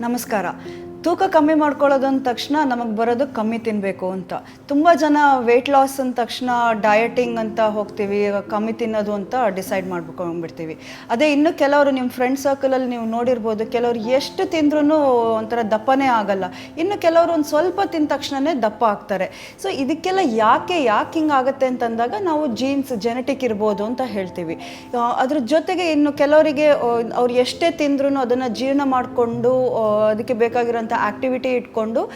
ನಮಸ್ಕಾರ ತೂಕ ಕಮ್ಮಿ ಮಾಡ್ಕೊಳ್ಳೋದು ಅಂದ ತಕ್ಷಣ ನಮಗೆ ಬರೋದು ಕಮ್ಮಿ ತಿನ್ನಬೇಕು ಅಂತ. ತುಂಬ ಜನ ವೆಯ್ಟ್ ಲಾಸ್ ಅಂದ ತಕ್ಷಣ ಡಯಟಿಂಗ್ ಅಂತ ಹೋಗ್ತೀವಿ, ಕಮ್ಮಿ ತಿನ್ನೋದು ಅಂತ ಡಿಸೈಡ್ ಮಾಡ್ಕೊಂಡ್ಬಿಡ್ತೀವಿ. ಅದೇ ಇನ್ನು ಕೆಲವರು ನಿಮ್ಮ ಫ್ರೆಂಡ್ ಸರ್ಕಲಲ್ಲಿ ನೀವು ನೋಡಿರ್ಬೋದು, ಕೆಲವರು ಎಷ್ಟು ತಿಂದ್ರೂ ಒಂಥರ ದಪ್ಪನೇ ಆಗಲ್ಲ. ಇನ್ನು ಕೆಲವರು ಒಂದು ಸ್ವಲ್ಪ ತಿಂದ ತಕ್ಷಣನೇ ದಪ್ಪ ಆಗ್ತಾರೆ. ಸೊ ಇದಕ್ಕೆಲ್ಲ ಯಾಕೆ ಯಾಕೆ ಹಿಂಗೆ ಆಗುತ್ತೆ ಅಂತಂದಾಗ ನಾವು ಜೀನ್ಸ್ ಜೆನೆಟಿಕ್ ಇರ್ಬೋದು ಅಂತ ಹೇಳ್ತೀವಿ. ಅದ್ರ ಜೊತೆಗೆ ಇನ್ನು ಕೆಲವರಿಗೆ, ಅವ್ರು ಎಷ್ಟೇ ತಿಂದ್ರೂ ಅದನ್ನು ಜೀರ್ಣ ಮಾಡಿಕೊಂಡು ಅದಕ್ಕೆ ಬೇಕಾಗಿರೋಂಥ ಆ್ಯಕ್ಟಿವಿಟಿ ಇಟ್ಕೊಂಡು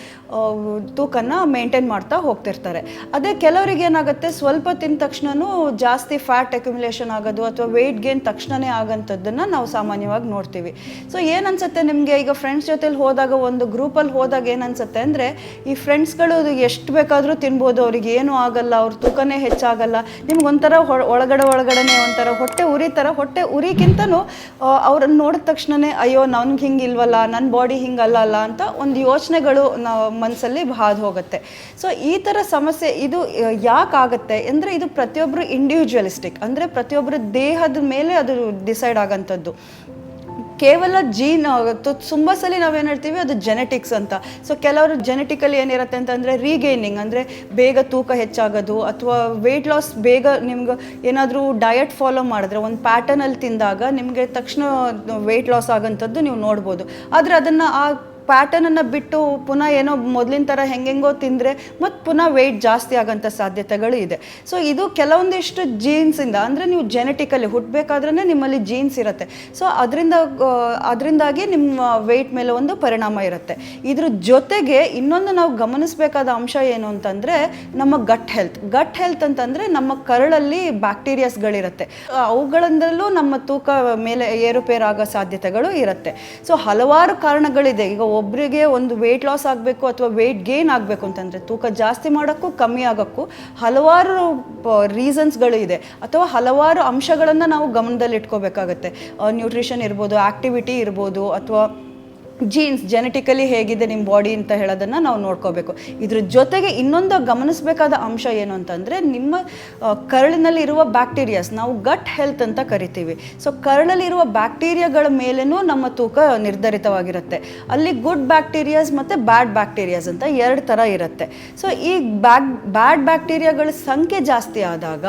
ತೂಕನ ಮೇಂಟೈನ್ ಮಾಡ್ತಾ ಹೋಗ್ತಿರ್ತಾರೆ. ಅದೇ ಕೆಲವರಿಗೆ ಏನಾಗುತ್ತೆ, ಸ್ವಲ್ಪ ತಿಂದ ತಕ್ಷಣವೂ ಜಾಸ್ತಿ ಫ್ಯಾಟ್ ಅಕ್ಯುಮುಲೇಷನ್ ಆಗೋದು ಅಥವಾ ವೆಯ್ಟ್ ಗೇನ್ ತಕ್ಷಣನೇ ಆಗೋಂಥದ್ದನ್ನು ನಾವು ಸಾಮಾನ್ಯವಾಗಿ ನೋಡ್ತೀವಿ. ಸೊ ಏನನ್ಸುತ್ತೆ ನಿಮಗೆ? ಈಗ ಫ್ರೆಂಡ್ಸ್ ಜೊತೆಲಿ ಹೋದಾಗ, ಒಂದು ಗ್ರೂಪಲ್ಲಿ ಹೋದಾಗ ಏನನ್ಸುತ್ತೆ ಅಂದರೆ, ಈ ಫ್ರೆಂಡ್ಸ್ಗಳು ಎಷ್ಟು ಬೇಕಾದರೂ ತಿನ್ಬೋದು, ಅವ್ರಿಗೆ ಏನೂ ಆಗಲ್ಲ, ಅವ್ರ ತೂಕನೇ ಹೆಚ್ಚಾಗಲ್ಲ. ನಿಮ್ಗೆ ಒಂಥರ ಹೊ- ಒಳಗಡೆ ಒಳಗಡೆನೆ ಒಂಥರ ಹೊಟ್ಟೆ ಉರಿ ಥರ ಹೊಟ್ಟೆ ಉರಿಗಿಂತನೂ ಅವ್ರನ್ನ ನೋಡಿದ ತಕ್ಷಣನೇ, ಅಯ್ಯೋ, ನನ್ಗೆ ಹಿಂಗೆ ಇಲ್ವಲ್ಲ ನನ್ನ ಬಾಡಿ ಹಿಂಗಲ್ಲ ಅಲ್ಲ ಅಂತ ಒಂದು ಯೋಚನೆಗಳು ನಾವು ಮನಸ್ಸಲ್ಲಿ ಹಾದು ಹೋಗುತ್ತೆ. ಸೊ ಈ ಥರ ಸಮಸ್ಯೆ ಇದು ಯಾಕೆ ಆಗುತ್ತೆ ಅಂದರೆ ಇದು ಪ್ರತಿಯೊಬ್ಬರು ಇಂಡಿವಿಜುವಲಿಸ್ಟಿಕ್ ಅಂದರೆ ಪ್ರತಿಯೊಬ್ಬರ ದೇಹದ ಮೇಲೆ ಅದು ಡಿಸೈಡ್ ಆಗೋಂಥದ್ದು. ಕೇವಲ ಜೀನ್ ತುಂಬ ಸಲ ನಾವೇನು ಹೇಳ್ತೀವಿ, ಅದು ಜೆನೆಟಿಕ್ಸ್ ಅಂತ. ಸೊ ಕೆಲವರು ಜೆನೆಟಿಕಲಿ ಏನಿರುತ್ತೆ ಅಂತಂದರೆ ರೀಗೇನಿಂಗ್ ಅಂದರೆ ಬೇಗ ತೂಕ ಹೆಚ್ಚಾಗೋದು, ಅಥವಾ ವೆಯ್ಟ್ ಲಾಸ್ ಬೇಗ ನಿಮ್ಗೆ ಏನಾದರೂ ಡಯಟ್ ಫಾಲೋ ಮಾಡಿದ್ರೆ, ಒಂದು ಪ್ಯಾಟರ್ನಲ್ಲಿ ತಿಂದಾಗ ನಿಮಗೆ ತಕ್ಷಣ ವೆಯ್ಟ್ ಲಾಸ್ ಆಗೋಂಥದ್ದು ನೀವು ನೋಡ್ಬೋದು. ಆದರೆ ಅದನ್ನು ಆ ಪ್ಯಾಟರ್ನನ್ನು ಬಿಟ್ಟು ಪುನಃ ಏನೋ ಮೊದಲಿನ ಥರ ಹೆಂಗೆಂಗೋ ತಿಂದರೆ ಮತ್ತು ಪುನಃ ವೆಯ್ಟ್ ಜಾಸ್ತಿ ಆಗೋಂಥ ಸಾಧ್ಯತೆಗಳು ಇದೆ. ಸೊ ಇದು ಕೆಲವೊಂದಿಷ್ಟು ಜೀನ್ಸಿಂದ ಅಂದರೆ ನೀವು ಜೆನೆಟಿಕಲಿ ಹುಟ್ಟಬೇಕಾದ್ರೆ ನಿಮ್ಮಲ್ಲಿ ಜೀನ್ಸ್ ಇರುತ್ತೆ. ಸೊ ಅದರಿಂದ ಅದರಿಂದಾಗಿ ನಿಮ್ಮ ವೆಯ್ಟ್ ಮೇಲೆ ಒಂದು ಪರಿಣಾಮ ಇರುತ್ತೆ. ಇದ್ರ ಜೊತೆಗೆ ಇನ್ನೊಂದು ನಾವು ಗಮನಿಸಬೇಕಾದ ಅಂಶ ಏನು ಅಂತಂದರೆ ನಮ್ಮ ಗಟ್ ಹೆಲ್ತ್ ಗಟ್ ಹೆಲ್ತ್ ಅಂತಂದರೆ ನಮ್ಮ ಕರಳಲ್ಲಿ ಬ್ಯಾಕ್ಟೀರಿಯಾಸ್ಗಳಿರುತ್ತೆ ಅವುಗಳಿಂದಲೂ ನಮ್ಮ ತೂಕ ಮೇಲೆ ಏರುಪೇರಾಗೋ ಸಾಧ್ಯತೆಗಳು ಇರುತ್ತೆ. ಸೊ ಹಲವಾರು ಕಾರಣಗಳಿದೆ. ಈಗ ಒಬ್ಬರಿಗೆ ಒಂದು ವೆಯ್ಟ್ ಲಾಸ್ ಆಗಬೇಕು ಅಥವಾ ವೆಯ್ಟ್ ಗೇನ್ ಆಗಬೇಕು ಅಂತಂದರೆ ತೂಕ ಜಾಸ್ತಿ ಮಾಡೋಕ್ಕೂ ಕಮ್ಮಿ ಆಗೋಕ್ಕೂ ಹಲವಾರು ರೀಸನ್ಸ್ಗಳು ಇದೆ. ಅಥವಾ ಹಲವಾರು ಅಂಶಗಳನ್ನು ನಾವು ಗಮನದಲ್ಲಿ ಇಟ್ಕೋಬೇಕಾಗತ್ತೆ ನ್ಯೂಟ್ರಿಷನ್ ಇರ್ಬೋದು ಆ್ಯಕ್ಟಿವಿಟಿ ಇರ್ಬೋದು, ಅಥವಾ ಜೀನ್ಸ್ ಜೆನೆಟಿಕಲಿ ಹೇಗಿದೆ ನಿಮ್ಮ ಬಾಡಿ ಅಂತ ಹೇಳೋದನ್ನು ನಾವು ನೋಡ್ಕೋಬೇಕು. ಇದ್ರ ಜೊತೆಗೆ ಇನ್ನೊಂದು ಗಮನಿಸಬೇಕಾದ ಅಂಶ ಏನು ಅಂತಂದರೆ ನಿಮ್ಮ ಕರಳಿನಲ್ಲಿರುವ ಬ್ಯಾಕ್ಟೀರಿಯಾಸ್ ನಾವು ಗಟ್ ಹೆಲ್ತ್ ಅಂತ ಕರಿತೀವಿ. ಸೊ ಕರಳಲ್ಲಿರುವ ಬ್ಯಾಕ್ಟೀರಿಯಾಗಳ ಮೇಲೇನೂ ನಮ್ಮ ತೂಕ ನಿರ್ಧರಿತವಾಗಿರುತ್ತೆ. ಅಲ್ಲಿ ಗುಡ್ ಬ್ಯಾಕ್ಟೀರಿಯಾಸ್ ಮತ್ತು ಬ್ಯಾಡ್ ಬ್ಯಾಕ್ಟೀರಿಯಾಸ್ ಅಂತ ಎರಡು ಥರ ಇರುತ್ತೆ. ಸೊ ಈ ಬ್ಯಾಕ್ ಬ್ಯಾಡ್ ಬ್ಯಾಕ್ಟೀರಿಯಾಗಳ ಸಂಖ್ಯೆ ಜಾಸ್ತಿ ಆದಾಗ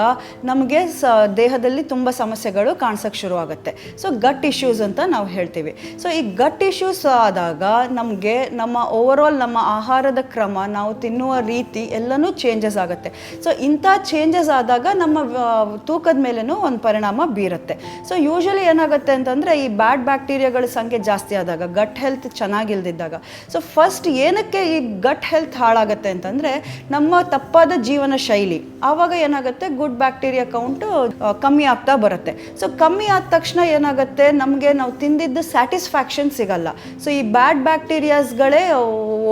ನಮಗೆ ಸ, ದೇಹದಲ್ಲಿ ತುಂಬ ಸಮಸ್ಯೆಗಳು ಕಾಣಿಸೋಕ್ಕೆ ಶುರುವಾಗುತ್ತೆ. ಸೊ ಗಟ್ ಇಶ್ಯೂಸ್ ಅಂತ ನಾವು ಹೇಳ್ತೀವಿ. ಸೊ ಈ ಗಟ್ ಇಶ್ಯೂಸ್ ಆದಾಗ ನಮಗೆ ನಮ್ಮ ಓವರಾಲ್ ನಮ್ಮ ಆಹಾರದ ಕ್ರಮ, ನಾವು ತಿನ್ನುವ ರೀತಿ ಎಲ್ಲನೂ ಚೇಂಜಸ್ ಆಗುತ್ತೆ. ಸೊ ಇಂಥ ಚೇಂಜಸ್ ಆದಾಗ ನಮ್ಮ ತೂಕದ ಮೇಲೂ ಒಂದು ಪರಿಣಾಮ ಬೀರುತ್ತೆ. ಸೊ ಯೂಶಲಿ ಏನಾಗುತ್ತೆ ಅಂತಂದರೆ ಈ ಬ್ಯಾಡ್ ಬ್ಯಾಕ್ಟೀರಿಯಾಗಳ ಸಂಖ್ಯೆ ಜಾಸ್ತಿ ಆದಾಗ ಗಟ್ ಹೆಲ್ತ್ ಚೆನ್ನಾಗಿಲ್ದಿದ್ದಾಗ. ಸೊ ಫಸ್ಟ್ ಏನಕ್ಕೆ ಈ ಗಟ್ ಹೆಲ್ತ್ ಹಾಳಾಗುತ್ತೆ ಅಂತಂದರೆ ನಮ್ಮ ತಪ್ಪಾದ ಜೀವನ ಶೈಲಿ. ಆವಾಗ ಏನಾಗುತ್ತೆ ಗುಡ್ ಬ್ಯಾಕ್ಟೀರಿಯಾ ಕೌಂಟು ಕಮ್ಮಿ ಆಗ್ತಾ ಬರುತ್ತೆ. ಸೊ ಕಮ್ಮಿ ಆದ ತಕ್ಷಣ ಏನಾಗುತ್ತೆ, ನಮಗೆ ನಾವು ತಿಂದಿದ್ದು ಸ್ಯಾಟಿಸ್ಫ್ಯಾಕ್ಷನ್ ಸಿಗಲ್ಲ. ಸೊ ಈ ಬ್ಯಾಡ್ ಬ್ಯಾಕ್ಟೀರಿಯಾಸ್ಗಳೇ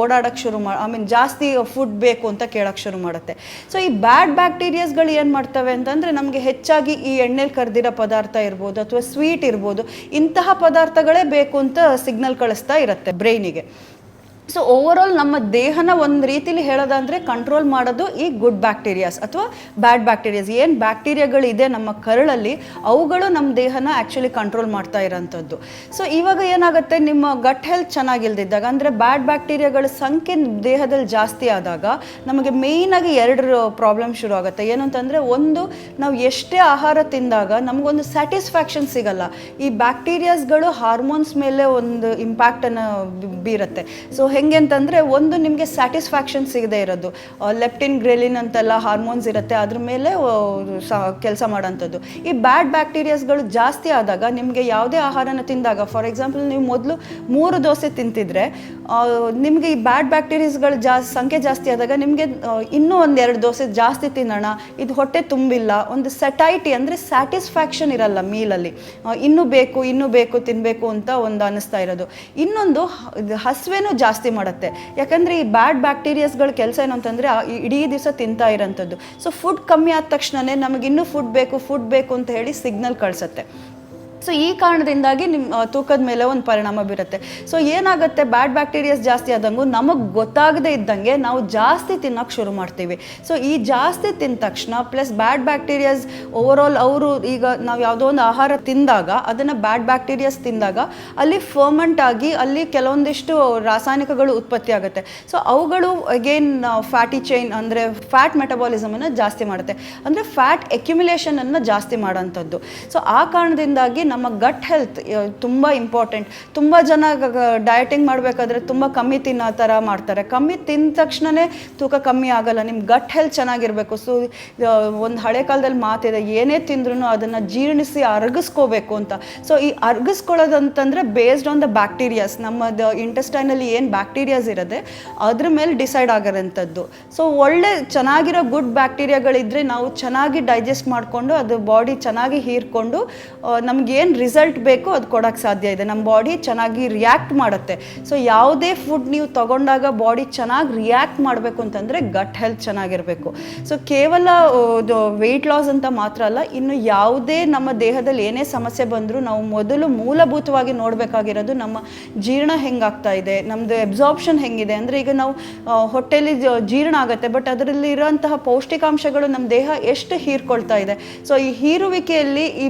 ಓಡಾಡಕ್ಕೆ ಶುರು ಮಾಡಿ ಐ ಮೀನ್ ಜಾಸ್ತಿ ಫುಡ್ ಬೇಕು ಅಂತ ಕೇಳಕ್ಕೆ ಶುರು ಮಾಡುತ್ತೆ. ಸೊ ಈ ಬ್ಯಾಡ್ ಬ್ಯಾಕ್ಟೀರಿಯಾಸ್ಗಳು ಏನು ಮಾಡ್ತವೆ ಅಂತಂದರೆ, ನಮಗೆ ಹೆಚ್ಚಾಗಿ ಈ ಎಣ್ಣೆಲಿ ಕರೆದಿರೋ ಪದಾರ್ಥ ಇರ್ಬೋದು, ಅಥವಾ ಸ್ವೀಟ್ ಇರ್ಬೋದು, ಇಂತಹ ಪದಾರ್ಥಗಳೇ ಬೇಕು ಅಂತ ಸಿಗ್ನಲ್ ಕಳಿಸ್ತಾ ಇರುತ್ತೆ ಬ್ರೈನಿಗೆ ಸೊ ಓವರಾಲ್ ನಮ್ಮ ದೇಹನ ಒಂದು ರೀತಿಲಿ ಹೇಳೋದಂದರೆ ಕಂಟ್ರೋಲ್ ಮಾಡೋದು ಈ ಗುಡ್ ಬ್ಯಾಕ್ಟೀರಿಯಾಸ್ ಅಥವಾ ಬ್ಯಾಡ್ ಬ್ಯಾಕ್ಟೀರಿಯಾಸ್ ಏನು ಬ್ಯಾಕ್ಟೀರಿಯಾಗಳಿದೆ ನಮ್ಮ ಕರಳಲ್ಲಿ, ಅವುಗಳು ನಮ್ಮ ದೇಹನ ಆ್ಯಕ್ಚುಲಿ ಕಂಟ್ರೋಲ್ ಮಾಡ್ತಾ ಇರೋಂಥದ್ದು. ಸೊ ಇವಾಗ ಏನಾಗುತ್ತೆ, ನಿಮ್ಮ ಗಟ್ ಹೆಲ್ತ್ ಚೆನ್ನಾಗಿಲ್ದಿದ್ದಾಗ, ಅಂದರೆ ಬ್ಯಾಡ್ ಬ್ಯಾಕ್ಟೀರಿಯಾಗಳ ಸಂಖ್ಯೆ ದೇಹದಲ್ಲಿ ಜಾಸ್ತಿ ಆದಾಗ ನಮಗೆ ಮೇಯ್ನಾಗಿ ಎರಡು ಪ್ರಾಬ್ಲಮ್ ಶುರು ಆಗುತ್ತೆ. ಏನು ಅಂತಂದರೆ, ಒಂದು, ನಾವು ಎಷ್ಟೇ ಆಹಾರ ತಿಂದಾಗ ನಮಗೊಂದು ಸ್ಯಾಟಿಸ್ಫ್ಯಾಕ್ಷನ್ ಸಿಗಲ್ಲ. ಈ ಬ್ಯಾಕ್ಟೀರಿಯಾಸ್ಗಳು ಹಾರ್ಮೋನ್ಸ್ ಮೇಲೆ ಒಂದು ಇಂಪ್ಯಾಕ್ಟನ್ನು ಬೀರುತ್ತೆ. ಸೊ ಹೆಂಗೆ ಅಂತಂದರೆ ಒಂದು ನಿಮಗೆ ಸ್ಯಾಟಿಸ್ಫ್ಯಾಕ್ಷನ್ ಸಿಗದೆ ಇರೋದು. ಲೆಪ್ಟಿನ್ ಗ್ರೆಲಿನ್ ಅಂತೆಲ್ಲ ಹಾರ್ಮೋನ್ಸ್ ಇರುತ್ತೆ, ಅದ್ರ ಮೇಲೆ ಕೆಲಸ ಮಾಡೋಂಥದ್ದು. ಈ ಬ್ಯಾಡ್ ಬ್ಯಾಕ್ಟೀರಿಯಾಸ್ಗಳು ಜಾಸ್ತಿ ಆದಾಗ ನಿಮಗೆ ಯಾವುದೇ ಆಹಾರನ ತಿಂದಾಗ ಫಾರ್ ಎಕ್ಸಾಂಪಲ್ ನೀವು ಮೊದಲು ಮೂರು ದೋಸೆ ತಿಂತಿದ್ರೆ ನಿಮಗೆ ಈ ಬ್ಯಾಡ್ ಬ್ಯಾಕ್ಟೀರಿಯಾಸ್ಗಳು ಜಾ, ಸಂಖ್ಯೆ ಜಾಸ್ತಿ ಆದಾಗ ನಿಮಗೆ ಇನ್ನೂ ಒಂದು ಎರಡು ದೋಸೆ ಜಾಸ್ತಿ ತಿನ್ನೋಣ, ಇದು ಹೊಟ್ಟೆ ತುಂಬಿಲ್ಲ, ಒಂದು ಸೆಟೈಟಿ ಅಂದರೆ ಸ್ಯಾಟಿಸ್ಫ್ಯಾಕ್ಷನ್ ಇರಲ್ಲ ಮೀಲಲ್ಲಿ ಇನ್ನೂ ಬೇಕು ಇನ್ನೂ ಬೇಕು ತಿನ್ನಬೇಕು ಅಂತ ಒಂದು ಅನ್ನಿಸ್ತಾ ಇರೋದು. ಇನ್ನೊಂದು ಹಸಿವೆನೂ ಜಾಸ್ತಿ ಮಾಡುತ್ತೆ. ಯಾಕಂದರೆ ಈ ಬ್ಯಾಡ್ ಬ್ಯಾಕ್ಟೀರಿಯಾಸ್ಗಳ ಕೆಲಸ ಏನು ಅಂತಂದರೆ ಇಡೀ ದಿವಸ ತಿಂತಾ ಇರೋಂಥದ್ದು. ಸೊ ಫುಡ್ ಕಮ್ಮಿ ಆದ ತಕ್ಷಣವೇ ನಮಗಿನ್ನೂ ಫುಡ್ ಬೇಕು ಫುಡ್ ಬೇಕು ಅಂತ ಹೇಳಿ ಸಿಗ್ನಲ್ ಕಳಿಸುತ್ತೆ. ಸೊ ಈ ಕಾರಣದಿಂದಾಗಿ ನಿಮ್ಮ ತೂಕದ ಮೇಲೆ ಒಂದು ಪರಿಣಾಮ ಬೀರುತ್ತೆ. ಸೊ ಏನಾಗುತ್ತೆ ಬ್ಯಾಡ್ ಬ್ಯಾಕ್ಟೀರಿಯಾಸ್ ಜಾಸ್ತಿ ಆದಂಗೂ ನಮಗೆ ಗೊತ್ತಾಗದೇ ಇದ್ದಂಗೆ ನಾವು ಜಾಸ್ತಿ ತಿನ್ನೋಕೆ ಶುರು ಮಾಡ್ತೀವಿ. ಸೊ ಈ ಜಾಸ್ತಿ ತಿಂದ ತಕ್ಷಣ ಪ್ಲಸ್ ಬ್ಯಾಡ್ ಬ್ಯಾಕ್ಟೀರಿಯಾಸ್ ಓವರಾಲ್ ಅವರು ಈಗ ನಾವು ಯಾವುದೋ ಒಂದು ಆಹಾರ ತಿಂದಾಗ ಅದನ್ನು ಬ್ಯಾಡ್ ಬ್ಯಾಕ್ಟೀರಿಯಾಸ್ ತಿಂದಾಗ ಅಲ್ಲಿ ಫರ್ಮೆಂಟ್ ಆಗಿ ಅಲ್ಲಿ ಕೆಲವೊಂದಿಷ್ಟು ರಾಸಾಯನಿಕಗಳು ಉತ್ಪತ್ತಿ ಆಗುತ್ತೆ. ಸೊ ಅವುಗಳು ಅಗೇನ್ ಫ್ಯಾಟಿ ಚೈನ್ ಅಂದರೆ ಫ್ಯಾಟ್ ಮೆಟಬಾಲಿಸಮನ್ನು ಜಾಸ್ತಿ ಮಾಡುತ್ತೆ. ಅಂದರೆ ಫ್ಯಾಟ್ ಎಕ್ಯುಮಿಲೇಷನನ್ನು ಜಾಸ್ತಿ ಮಾಡೋಂಥದ್ದು ಸೊ ಆ ಕಾರಣದಿಂದಾಗಿ ನಮ್ಮ ಗಟ್ ಹೆಲ್ತ್ ತುಂಬ ಇಂಪಾರ್ಟೆಂಟ್ ತುಂಬ ಜನ ಡಯಟಿಂಗ್ ಮಾಡಬೇಕಾದ್ರೆ ತುಂಬ ಕಮ್ಮಿ ತಿನ್ನೋ ಥರ ಮಾಡ್ತಾರೆ. ಕಮ್ಮಿ ತಿಂದ ತಕ್ಷಣವೇ ತೂಕ ಕಮ್ಮಿ ಆಗಲ್ಲ. ನಿಮ್ಮ ಗಟ್ ಹೆಲ್ತ್ ಚೆನ್ನಾಗಿರಬೇಕು. ಸೊ ಒಂದು ಹಳೆ ಕಾಲದಲ್ಲಿ ಮಾತಿದೆ, ಏನೇ ತಿಂದ್ರೂ ಅದನ್ನು ಜೀರ್ಣಿಸಿ ಅರಗಿಸ್ಕೋಬೇಕು ಅಂತ. ಸೊ, ಈ ಅರಗಿಸ್ಕೊಳ್ಳೋದಂತಂದರೆ ಬೇಸ್ಡ್ ಆನ್ ದ ಬ್ಯಾಕ್ಟೀರಿಯಾಸ್ ನಮ್ಮದು ಇಂಟೆಸ್ಟೈನಲ್ಲಿ ಏನು ಬ್ಯಾಕ್ಟೀರಿಯಾಸ್ ಇರೋದೆ, ಅದ್ರ ಮೇಲೆ ಡಿಸೈಡ್ ಆಗಿರೋಂಥದ್ದು. ಸೊ, ಒಳ್ಳೆ ಚೆನ್ನಾಗಿರೋ ಗುಡ್ ಬ್ಯಾಕ್ಟೀರಿಯಾಗಳಿದ್ದರೆ ನಾವು ಚೆನ್ನಾಗಿ ಡೈಜೆಸ್ಟ್ ಮಾಡಿಕೊಂಡು, ಅದು ಬಾಡಿ ಚೆನ್ನಾಗಿ ಹೀರ್ಕೊಂಡು ನಮಗೇನು ರಿಸಲ್ಟ್ ಬೇಕೋ ಅದು ಕೊಡೋಕ್ಕೆ ಸಾಧ್ಯ ಇದೆ. ನಮ್ಮ ಬಾಡಿ ಚೆನ್ನಾಗಿ ರಿಯಾಕ್ಟ್ ಮಾಡುತ್ತೆ. ಸೊ ಯಾವುದೇ ಫುಡ್ ನೀವು ತಗೊಂಡಾಗ ಬಾಡಿ ಚೆನ್ನಾಗಿ ರಿಯಾಕ್ಟ್ ಮಾಡಬೇಕು ಅಂತಂದರೆ ಗಟ್ ಹೆಲ್ತ್ ಚೆನ್ನಾಗಿರಬೇಕು. ಸೊ ಕೇವಲ ವೆಯ್ಟ್ ಲಾಸ್ ಅಂತ ಮಾತ್ರ ಅಲ್ಲ, ಇನ್ನು ಯಾವುದೇ ನಮ್ಮ ದೇಹದಲ್ಲಿ ಏನೇ ಸಮಸ್ಯೆ ಬಂದರೂ ನಾವು ಮೊದಲು ಮೂಲಭೂತವಾಗಿ ನೋಡಬೇಕಾಗಿರೋದು ನಮ್ಮ ಜೀರ್ಣ ಹೆಂಗಾಗ್ತಾ ಇದೆ ನಮ್ಮದು ಎಬ್ಸಾರ್ಪ್ಷನ್ ಹೆಂಗಿದೆ. ಅಂದರೆ ಈಗ ನಾವು ಹೊಟ್ಟೆಲಿ ಜೀರ್ಣ ಆಗುತ್ತೆ ಬಟ್ ಅದರಲ್ಲಿ ಇರೋಂತಹ ಪೌಷ್ಟಿಕಾಂಶಗಳು ನಮ್ಮ ದೇಹ ಎಷ್ಟು ಹೀರ್ಕೊಳ್ತಾ ಇದೆ. ಸೊ ಈ ಹೀರುವಿಕೆಯಲ್ಲಿ ಈ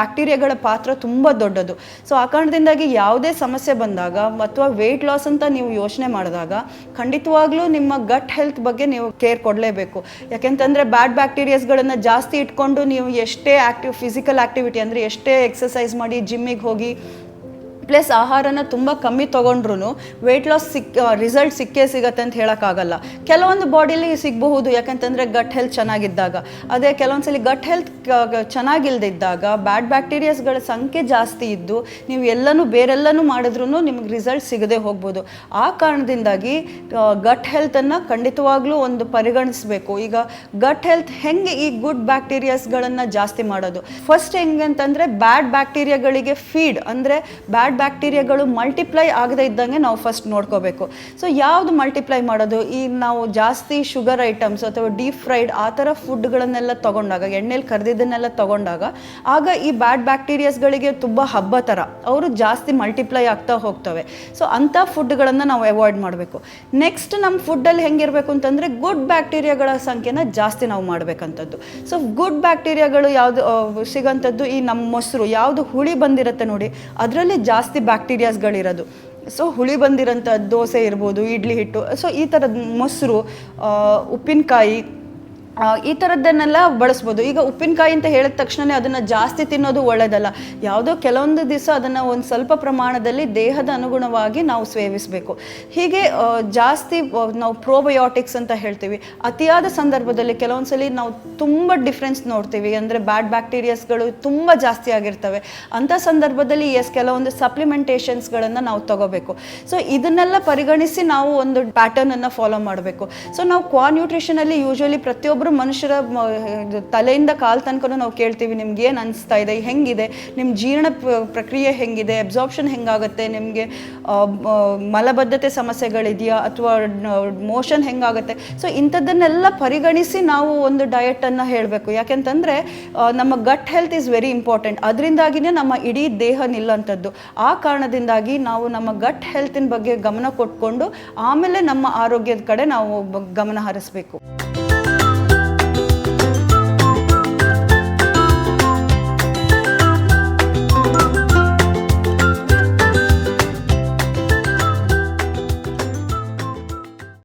ಬ್ಯಾಕ್ಟೀರಿಯಾಗಳ ಪಾತ್ರ ತುಂಬ ದೊಡ್ಡದು. ಸೊ ಆ ಕಾರಣದಿಂದಾಗಿ ಯಾವುದೇ ಸಮಸ್ಯೆ ಬಂದಾಗ ಅಥವಾ ವೆಯ್ಟ್ ಲಾಸ್ ಅಂತ ನೀವು ಯೋಚನೆ ಮಾಡಿದಾಗ ಖಂಡಿತವಾಗ್ಲೂ ನಿಮ್ಮ ಗಟ್ ಹೆಲ್ತ್ ಬಗ್ಗೆ ನೀವು ಕೇರ್ ಕೊಡಲೇಬೇಕು. ಯಾಕೆಂತಂದರೆ ಬ್ಯಾಡ್ ಬ್ಯಾಕ್ಟೀರಿಯಾಸ್ಗಳನ್ನು ಜಾಸ್ತಿ ಇಟ್ಕೊಂಡು ನೀವು ಎಷ್ಟೇ ಆ್ಯಕ್ಟಿವ್ ಫಿಸಿಕಲ್ ಆ್ಯಕ್ಟಿವಿಟಿ ಅಂದರೆ ಎಷ್ಟೇ ಎಕ್ಸಸೈಸ್ ಮಾಡಿ ಜಿಮ್ಮಿಗೆ ಹೋಗಿ ಪ್ಲಸ್ ಆಹಾರನ ತುಂಬ ಕಮ್ಮಿ ತೊಗೊಂಡ್ರು ವೆಯ್ಟ್ ಲಾಸ್ ಸಿಕ್ ರಿಸಲ್ಟ್ ಸಿಕ್ಕೇ ಸಿಗತ್ತೆ ಅಂತ ಹೇಳೋಕ್ಕಾಗಲ್ಲ. ಕೆಲವೊಂದು ಬಾಡಿಲಿ ಸಿಗಬಹುದು, ಯಾಕಂತಂದರೆ ಗಟ್ ಹೆಲ್ತ್ ಚೆನ್ನಾಗಿದ್ದಾಗ. ಅದೇ ಕೆಲವೊಂದ್ಸಲಿ ಗಟ್ ಹೆಲ್ತ್ ಚೆನ್ನಾಗಿಲ್ದಿದ್ದಾಗ ಬ್ಯಾಡ್ ಬ್ಯಾಕ್ಟೀರಿಯಾಸ್ಗಳ ಸಂಖ್ಯೆ ಜಾಸ್ತಿ ಇದ್ದು ನೀವು ಎಲ್ಲನೂ ಬೇರೆಲ್ಲನೂ ಮಾಡಿದ್ರೂ ನಿಮಗೆ ರಿಸಲ್ಟ್ ಸಿಗದೆ ಹೋಗ್ಬೋದು. ಆ ಕಾರಣದಿಂದಾಗಿ ಗಟ್ ಹೆಲ್ತನ್ನು ಖಂಡಿತವಾಗ್ಲೂ ಒಂದು ಪರಿಗಣಿಸಬೇಕು. ಈಗ ಗಟ್ ಹೆಲ್ತ್ ಹೆಂಗೆ ಈ ಗುಡ್ ಬ್ಯಾಕ್ಟೀರಿಯಾಸ್ಗಳನ್ನು ಜಾಸ್ತಿ ಮಾಡೋದು? ಫಸ್ಟ್ ಹೆಂಗೆ ಅಂತಂದರೆ ಬ್ಯಾಡ್ ಬ್ಯಾಕ್ಟೀರಿಯಾಗಳಿಗೆ ಫೀಡ್ ಅಂದರೆ ಬ್ಯಾಡ್ ಬ್ಯಾಕ್ಟೀರಿಯಾಗಳು ಮಲ್ಟಿಪ್ಲೈ ಆಗದೇ ಇದ್ದಂಗೆ ನಾವು ಫಸ್ಟ್ ನೋಡ್ಕೋಬೇಕು. ಸೊ ಯಾವುದು ಮಲ್ಟಿಪ್ಲೈ ಮಾಡೋದು? ಈ ನಾವು ಜಾಸ್ತಿ ಶುಗರ್ ಐಟಮ್ಸ್ ಅಥವಾ ಡೀಪ್ ಫ್ರೈಡ್ ಆ ಥರ ಫುಡ್ಗಳನ್ನೆಲ್ಲ ತಗೊಂಡಾಗ, ಎಣ್ಣೆಲಿ ಕರೆದಿದ್ದನ್ನೆಲ್ಲ ತಗೊಂಡಾಗ, ಆಗ ಈ ಬ್ಯಾಡ್ ಬ್ಯಾಕ್ಟೀರಿಯಾಸ್ಗಳಿಗೆ ತುಂಬ ಹಬ್ಬ ಥರ, ಅವರು ಜಾಸ್ತಿ ಮಲ್ಟಿಪ್ಲೈ ಆಗ್ತಾ ಹೋಗ್ತವೆ. ಸೊ ಅಂಥ ಫುಡ್ಗಳನ್ನು ನಾವು ಅವಾಯ್ಡ್ ಮಾಡಬೇಕು. ನೆಕ್ಸ್ಟ್ ನಮ್ಮ ಫುಡ್ಡಲ್ಲಿ ಹೆಂಗಿರಬೇಕು ಅಂತಂದರೆ, ಗುಡ್ ಬ್ಯಾಕ್ಟೀರಿಯಾಗಳ ಸಂಖ್ಯೆನ ಜಾಸ್ತಿ ನಾವು ಮಾಡಬೇಕಂಥದ್ದು. ಸೊ ಗುಡ್ ಬ್ಯಾಕ್ಟೀರಿಯಾಗಳು ಯಾವುದು ಸಿಗೋಂಥದ್ದು ಈ ನಮ್ಮ ಮೊಸರು, ಯಾವುದು ಹುಳಿ ಬಂದಿರುತ್ತೆ ನೋಡಿ, ಅದರಲ್ಲಿ ಜಾಸ್ತಿ ಬ್ಯಾಕ್ಟೀರಿಯಾಸ್ಗಳಿರೋದು. ಸೊ ಹುಳಿ ಬಂದಿರೋಂಥ ದೋಸೆ ಇರ್ಬೋದು ಇಡ್ಲಿ ಹಿಟ್ಟು ಸೊ ಈ ಥರದ ಮೊಸರು ಉಪ್ಪಿನಕಾಯಿ ಈ ಥರದ್ದನ್ನೆಲ್ಲ ಬಳಸ್ಬೋದು. ಈಗ ಉಪ್ಪಿನಕಾಯಿ ಅಂತ ಹೇಳಿದ ತಕ್ಷಣವೇ ಅದನ್ನು ಜಾಸ್ತಿ ತಿನ್ನೋದು ಒಳ್ಳೆಯದಲ್ಲ ಯಾವುದೋ ಕೆಲವೊಂದು ದಿವಸ ಅದನ್ನು ಒಂದು ಸ್ವಲ್ಪ ಪ್ರಮಾಣದಲ್ಲಿ ದೇಹದ ಅನುಗುಣವಾಗಿ ನಾವು ಸೇವಿಸಬೇಕು. ಹೀಗೆ ಜಾಸ್ತಿ ನಾವು ಪ್ರೋಬಯೋಟಿಕ್ಸ್ ಅಂತ ಹೇಳ್ತೀವಿ. ಅತಿಯಾದ ಸಂದರ್ಭದಲ್ಲಿ ಕೆಲವೊಂದ್ಸಲಿ ನಾವು ತುಂಬ ಡಿಫ್ರೆನ್ಸ್ ನೋಡ್ತೀವಿ. ಅಂದರೆ ಬ್ಯಾಡ್ ಬ್ಯಾಕ್ಟೀರಿಯಾಸ್ಗಳು ತುಂಬ ಜಾಸ್ತಿ ಆಗಿರ್ತವೆ. ಅಂಥ ಸಂದರ್ಭದಲ್ಲಿ ಎಸ್ ಕೆಲವೊಂದು ಸಪ್ಲಿಮೆಂಟೇಷನ್ಸ್ಗಳನ್ನು ನಾವು ತಗೋಬೇಕು. ಸೊ ಇದನ್ನೆಲ್ಲ ಪರಿಗಣಿಸಿ ನಾವು ಒಂದು ಪ್ಯಾಟರ್ನನ್ನು ಫಾಲೋ ಮಾಡಬೇಕು. ಸೊ ನಾವು ಕ್ವಾ ನ್ಯೂಟ್ರಿಷನಲ್ಲಿ ಯೂಶ್ವಲಿ ಪ್ರತಿಯೊಬ್ಬರು ಮನುಷ್ಯರ ತಲೆಯಿಂದ ಕಾಲ್ ತನಕ ನಾವು ಕೇಳ್ತೀವಿ, ನಿಮ್ಗೆ ಏನು ಅನಿಸ್ತಾ ಇದೆ ಹೆಂಗಿದೆ ನಿಮ್ಮ ಜೀರ್ಣ ಪ್ರಕ್ರಿಯೆ ಹೆಂಗಿದೆ ಅಬ್ಸಾರ್ಪ್ಷನ್ ಹೆಂಗಾಗುತ್ತೆ, ನಿಮಗೆ ಮಲಬದ್ಧತೆ ಸಮಸ್ಯೆಗಳಿದೆಯಾ, ಅಥವಾ ಮೋಷನ್ ಹೆಂಗಾಗುತ್ತೆ ಸೊ ಇಂಥದ್ದನ್ನೆಲ್ಲ ಪರಿಗಣಿಸಿ ನಾವು ಒಂದು ಡಯಟನ್ನು ಹೇಳಬೇಕು. ಯಾಕೆಂತಂದರೆ ನಮ್ಮ gut health is very important ಅದರಿಂದಾಗಿನೇ ನಮ್ಮ ಇಡೀ ದೇಹ ನಿಲ್ಲಂಥದ್ದು. ಆ ಕಾರಣದಿಂದಾಗಿ ನಾವು ನಮ್ಮ ಗಟ್ ಹೆಲ್ತಿನ ಬಗ್ಗೆ ಗಮನ ಕೊಟ್ಕೊಂಡು, ಆಮೇಲೆ ನಮ್ಮ ಆರೋಗ್ಯದ ಕಡೆ ನಾವು ಗಮನ ಹರಿಸ್ಬೇಕು.